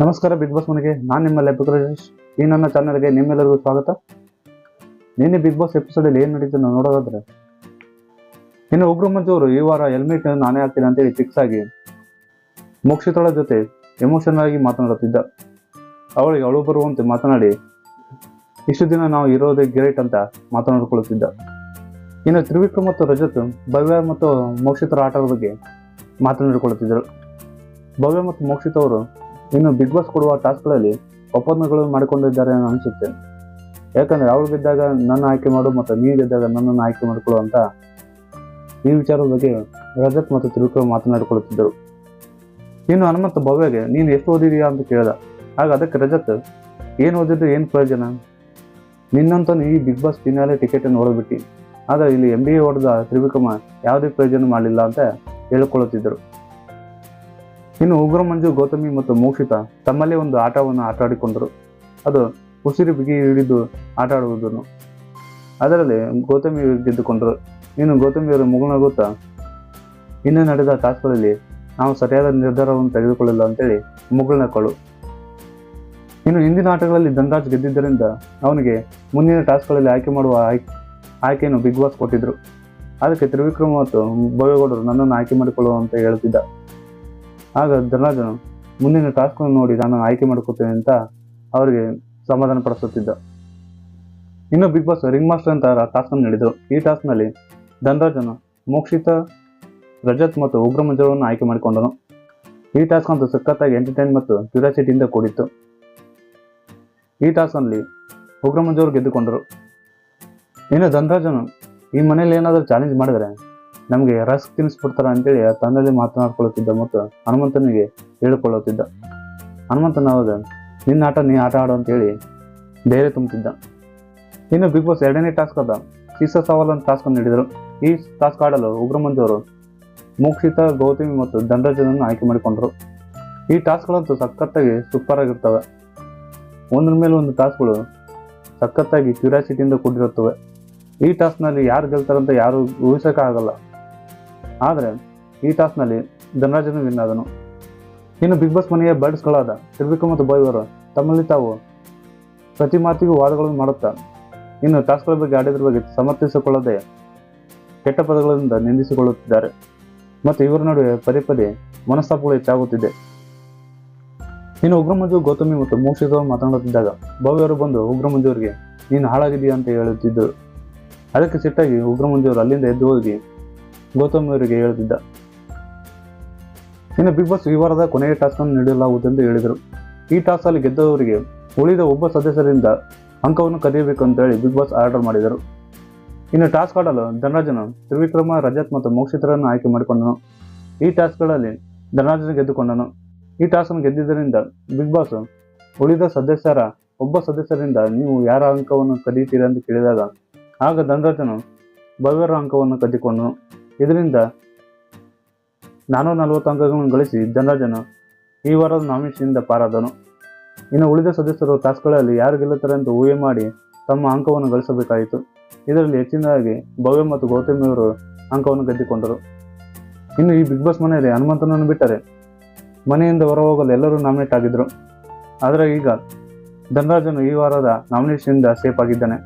ನಮಸ್ಕಾರ big boss ಮನೆಗೆ, ನಾನು ನಿಮ್ಮ ಲೇಪಕ ರಾಜೇಶ್. ಈ ನನ್ನ ಚಾನಲ್ಗೆ ನಿಮ್ಮೆಲ್ಲರಿಗೂ ಸ್ವಾಗತ. ನಿನ್ನೆ ಬಿಗ್ ಬಾಸ್ ಎಪಿಸೋಡಲ್ಲಿ ಏನು ನಡೀತು ನಾವು ನೋಡೋದಾದ್ರೆ ಇನ್ನು ಉಗ್ರ ಮಂಜು ಅವರು ಈ ವಾರ ಹೆಲ್ಮೆಟ್ ನಾನೇ ಹಾಕ್ತೀನಿ ಅಂತೇಳಿ ಫಿಕ್ಸ್ ಆಗಿ ಮೋಕ್ಷಿತಳ ಜೊತೆ ಎಮೋಷನಲ್ ಆಗಿ ಮಾತನಾಡುತ್ತಿದ್ದ. ಅವಳಿಗೆ ಅಳು ಬರುವಂತೆ ಮಾತನಾಡಿ, ಇಷ್ಟು ದಿನ ನಾವು ಇರೋದೇ ಗ್ರೇಟ್ ಅಂತ ಮಾತನಾಡಿಕೊಳ್ಳುತ್ತಿದ್ದ. ಇನ್ನು ತ್ರಿವಿಕ್ರಮ್ ಮತ್ತು ರಜತ್, ಭವ್ಯ ಮತ್ತು ಮೋಕ್ಷಿತರ ಆಟದ ಬಗ್ಗೆ ಮಾತನಾಡಿಕೊಳ್ಳುತ್ತಿದ್ದರು. ಭವ್ಯ ಮತ್ತು ಮೋಕ್ಷಿತ ಅವರು ಇನ್ನು ಬಿಗ್ ಬಾಸ್ ಕೊಡುವ ಟಾಸ್ಕ್ಗಳಲ್ಲಿ ಒಪ್ಪಂದಗಳು ಮಾಡಿಕೊಂಡಿದ್ದಾರೆ ಅನಿಸುತ್ತೆ. ಯಾಕಂದರೆ ಅವಳು ಗೆದ್ದಾಗ ನನ್ನ ಆಯ್ಕೆ ಮಾಡು ಮತ್ತು ನೀನು ಗೆದ್ದಾಗ ನನ್ನನ್ನು ಆಯ್ಕೆ ಮಾಡಿಕೊಳ್ಳು ಅಂತ ಈ ವಿಚಾರದ ಬಗ್ಗೆ ರಜತ್ ಮತ್ತು ತ್ರಿವಿಕ್ರಮ ಮಾತನಾಡಿಕೊಳ್ಳುತ್ತಿದ್ದರು. ಇನ್ನು ಹನುಮಂತ ಭವ್ಯಗೆ, ನೀನು ಎಷ್ಟು ಓದಿದೀಯಾ? ಅಂತ ಕೇಳಿದ. ಆಗ ಅದಕ್ಕೆ ರಜತ್, ಏನು ಓದಿದ್ರೆ ಏನು ಪ್ರಯೋಜನ? ನಿನ್ನಂತ ಈ ಬಿಗ್ ಬಾಸ್ ಫಿನಾಲೆ ಟಿಕೆಟನ್ನು ಹೊಡೆದ್ಬಿಟ್ಟು. ಆದರೆ ಇಲ್ಲಿ ಎಂ ಬಿ ಎ ಹೊಡೆದ ತ್ರಿವಿಕ್ರಮ ಯಾವುದೇ ಪ್ರಯೋಜನ ಮಾಡಲಿಲ್ಲ ಅಂತ ಹೇಳಿಕೊಳ್ಳುತ್ತಿದ್ದರು. ಇನ್ನು ಉಗ್ರ ಮಂಜು, ಗೌತಮಿ ಮತ್ತು ಮೋಕ್ಷಿತ ತಮ್ಮಲ್ಲೇ ಒಂದು ಆಟವನ್ನು ಆಟಾಡಿಕೊಂಡರು. ಅದು ಉಸಿರು ಬಿಗಿ ಹಿಡಿದು ಆಟ ಆಡುವುದನ್ನು ಅದರಲ್ಲಿ ಗೌತಮಿ ಗೆದ್ದುಕೊಂಡರು. ಇನ್ನು ಗೌತಮಿಯವರು ಮುಗುನಗುತ್ತಾ ಇನ್ನು ನಡೆದ ಟಾಸ್ಕ್ಗಳಲ್ಲಿ ನಾವು ಸರಿಯಾದ ನಿರ್ಧಾರವನ್ನು ತೆಗೆದುಕೊಳ್ಳಿಲ್ಲ ಅಂತೇಳಿ ಮುಗುಳ್ನಕ್ಕಳು ಇನ್ನು ಹಿಂದಿನ ಆಟಗಳಲ್ಲಿ ಧನರಾಜ್ ಗೆದ್ದಿದ್ದರಿಂದ ಅವನಿಗೆ ಮುಂದಿನ ಟಾಸ್ಕ್ಗಳಲ್ಲಿ ಆಯ್ಕೆ ಮಾಡುವ ಆಯ್ಕೆ ಆಯ್ಕೆಯನ್ನು ಬಿಗ್ ಬಾಸ್ ಕೊಟ್ಟಿದ್ರು. ಅದಕ್ಕೆ ತ್ರಿವಿಕ್ರಮ ಮತ್ತು ಭವ್ಯಗೌಡರು ನನ್ನನ್ನು ಆಯ್ಕೆ ಮಾಡಿಕೊಳ್ಳುವಂತ ಹೇಳುತ್ತಿದ್ದ ಆಗ ಧನರಾಜನು ಮುಂದಿನ ಟಾಸ್ಕ್ ನೋಡಿ ನಾನು ಆಯ್ಕೆ ಮಾಡ್ಕೋತೇನೆ ಅಂತ ಅವರಿಗೆ ಸಮಾಧಾನ ಪಡಿಸುತ್ತಿದ್ದ. ಇನ್ನು ಬಿಗ್ ಬಾಸ್ ರಿಂಗ್ ಮಾಸ್ಟರ್ ಅಂತ ಟಾಸ್ಕ್ ಅನ್ನು ನೀಡಿದರು ಈ ಟಾಸ್ಕ್ನಲ್ಲಿ ಧನರಾಜನು, ಮೋಕ್ಷಿತ, ರಜತ್ ಮತ್ತು ಉಗ್ರ ಮಂಜುಳನ್ನು ಆಯ್ಕೆ ಮಾಡಿಕೊಂಡನು. ಈ ಟಾಸ್ಕ್ ಅಂತೂ ಸಖತ್ತಾಗಿ ಎಂಟರ್ಟೈನ್ ಮತ್ತು ಕ್ಯೂರಿಯಾಸಿಟಿಯಿಂದ ಕೂಡಿತ್ತು. ಈ ಟಾಸ್ಕ್ನಲ್ಲಿ ಉಗ್ರ ಮಂಜುವರು ಗೆದ್ದುಕೊಂಡರು. ಇನ್ನು ಧನರಾಜನು, ಈ ಮನೇಲಿ ಏನಾದರೂ ಚಾಲೆಂಜ್ ಮಾಡಿದ್ರೆ ನಮಗೆ ರಸ್ ತಿನ್ನಿಸ್ಬಿಡ್ತಾರ ಅಂತೇಳಿ ತಂದಲ್ಲಿ ಮಾತನಾಡ್ಕೊಳ್ಳುತ್ತಿದ್ದ ಮತ್ತು ಹನುಮಂತನಿಗೆ ಹೇಳಿಕೊಳ್ಳುತ್ತಿದ್ದ. ಹನುಮಂತನ ಅವಾಗ ನಿನ್ನ ಆಟ ನೀ ಆಟ ಆಡು ಅಂತೇಳಿ ಧೈರ್ಯ ತುಂಬುತ್ತಿದ್ದ ಇನ್ನು ಬಿಗ್ ಬಾಸ್ ಎರಡನೇ ಟಾಸ್ಕ್ ಅದ ಸೀಸ ಸವಾಲ್ ಅಂತ ಟಾಸ್ಕ್ ನೀಡಿದರು. ಈ ಟಾಸ್ಕ್ ಆಡಲು ಉಗ್ರ ಮಂಜು ಅವರು ಮೋಕ್ಷಿತ, ಗೌತಮಿ ಮತ್ತು ಧನರಾಜನನ್ನು ಆಯ್ಕೆ ಮಾಡಿಕೊಂಡರು. ಈ ಟಾಸ್ಕ್ಗಳಂತೂ ಸಖತ್ತಾಗಿ ಸೂಪರ್ ಆಗಿರ್ತವೆ. ಒಂದ್ರ ಮೇಲೆ ಒಂದು ಟಾಸ್ಕ್ಗಳು ಸಖತ್ತಾಗಿ ಕ್ಯೂರಿಯಾಸಿಟಿಯಿಂದ ಕೂಡಿರುತ್ತವೆ. ಈ ಟಾಸ್ಕ್ನಲ್ಲಿ ಯಾರು ಗೆಲ್ತಾರಂತ ಯಾರು ಊಹಿಸೋಕ್ಕಾಗಲ್ಲ. ಆದರೆ ಈ ಟಾಸ್ನಲ್ಲಿ ಧನರಾಜನು ವಿನ್ ಆದನು ಇನ್ನು ಬಿಗ್ ಬಾಸ್ ಮನೆಯ ಬರ್ಡ್ಸ್ಗಳಾದ ತ್ರಿವಿಕ್ರಮ್ ಮತ್ತು ಬಾಯ್ವರು ತಮ್ಮಲ್ಲಿ ತಾವು ಪ್ರತಿ ಮಾತಿಗೂ ವಾದಗಳನ್ನು ಮಾಡುತ್ತಾ, ಇನ್ನು ಟಾಸ್ಕ್ಗಳ ಬಗ್ಗೆ ಆಡಿದ್ರ ಬಗ್ಗೆ ಸಮರ್ಥಿಸಿಕೊಳ್ಳದೆ ಕೆಟ್ಟ ಪದಗಳಿಂದ ನಿಂದಿಸಿಕೊಳ್ಳುತ್ತಿದ್ದಾರೆ. ಮತ್ತು ಇವರ ನಡುವೆ ಪದೇ ಪದೇ ಮನಸ್ತಾಪಗಳು ಹೆಚ್ಚಾಗುತ್ತಿದೆ. ಇನ್ನು ಉಗ್ರಮಂಜು, ಗೌತಮಿ ಮತ್ತು ಮೋಕ್ಷಿತ ಮಾತನಾಡುತ್ತಿದ್ದಾಗ ಭವ್ಯರು ಬಂದು ಉಗ್ರಮಂಜು ಅವರಿಗೆ ನೀನು ಹಾಳಾಗಿದೆಯಾ ಅಂತ ಹೇಳುತ್ತಿದ್ದರು. ಅದಕ್ಕೆ ಸಿಟ್ಟಾಗಿ ಉಗ್ರಮಂಜು ಅವರು ಅಲ್ಲಿಂದ ಎದ್ದು ಹೋಗಿ ಗೌತಮ್ ಅವರಿಗೆ ಹೇಳುತ್ತಿದ್ದ ಇನ್ನು ಬಿಗ್ ಬಾಸ್ ಈ ವಾರದ ಕೊನೆಯ ಟಾಸ್ಕ್ ಅನ್ನು ನೀಡಲಾಗುವುದೆಂದು ಹೇಳಿದರು. ಈ ಟಾಸ್ಕ್ ಗೆದ್ದವರಿಗೆ ಉಳಿದ ಒಬ್ಬ ಸದಸ್ಯರಿಂದ ಅಂಕವನ್ನು ಕದಿಯಬೇಕು ಅಂತ ಹೇಳಿ ಬಿಗ್ ಬಾಸ್ ಆರ್ಡರ್ ಮಾಡಿದರು. ಇನ್ನು ಟಾಸ್ಕ್ ಆಡಲು ಧನರಾಜನು ತ್ರಿವಿಕ್ರಮ, ರಜತ್ ಮತ್ತು ಮೋಕ್ಷಿತರನ್ನು ಆಯ್ಕೆ ಮಾಡಿಕೊಂಡನು. ಈ ಟಾಸ್ಕ್ಗಳಲ್ಲಿ ಧನರಾಜನ ಗೆದ್ದುಕೊಂಡನು. ಈ ಟಾಸ್ಕ್ ಅನ್ನು ಗೆದ್ದಿದ್ದರಿಂದ ಬಿಗ್ ಬಾಸ್ ಉಳಿದ ಸದಸ್ಯರ ಒಬ್ಬ ಸದಸ್ಯರಿಂದ ನೀವು ಯಾರ ಅಂಕವನ್ನು ಕದೀತೀರಾ ಅಂತ ಕೇಳಿದಾಗ ಆಗ ಧನರಾಜನು ಭವ್ಯರ ಅಂಕವನ್ನು ಕದ್ದಿಕೊಂಡನು. ಇದರಿಂದ ನಾನೂರ ನಲವತ್ತು ಅಂಕಗಳನ್ನು ಗಳಿಸಿ ಧನರಾಜನು ಈ ವಾರದ ನಾಮಿನೇಷನ್ನಿಂದ ಪಾರಾದನು. ಇನ್ನು ಉಳಿದ ಸದಸ್ಯರು ಟಾಸ್ಕ್ಗಳಲ್ಲಿ ಯಾರು ಗೆಲ್ಲುತ್ತಾರೆ ಅಂತ ಊಹೆ ಮಾಡಿ ತಮ್ಮ ಅಂಕವನ್ನು ಗಳಿಸಬೇಕಾಯಿತು. ಇದರಲ್ಲಿ ಹೆಚ್ಚಿನದಾಗಿ ಭವ್ಯ ಮತ್ತು ಗೌತಮಿಯವರು ಅಂಕವನ್ನು ಗೆದ್ದಿಕೊಂಡರು. ಇನ್ನು ಈ ಬಿಗ್ ಬಾಸ್ ಮನೆಯಲ್ಲಿ ಹನುಮಂತನನ್ನು ಬಿಟ್ಟರೆ ಮನೆಯಿಂದ ಹೊರ ಹೋಗಲು ಎಲ್ಲರೂ ನಾಮಿನೇಟ್ ಆಗಿದ್ರು ಆದರೆ ಈಗ ಧನರಾಜನು ಈ ವಾರದ ನಾಮಿನೇಷನ್ನಿಂದ ಸೇಫ್ ಆಗಿದ್ದಾನೆ.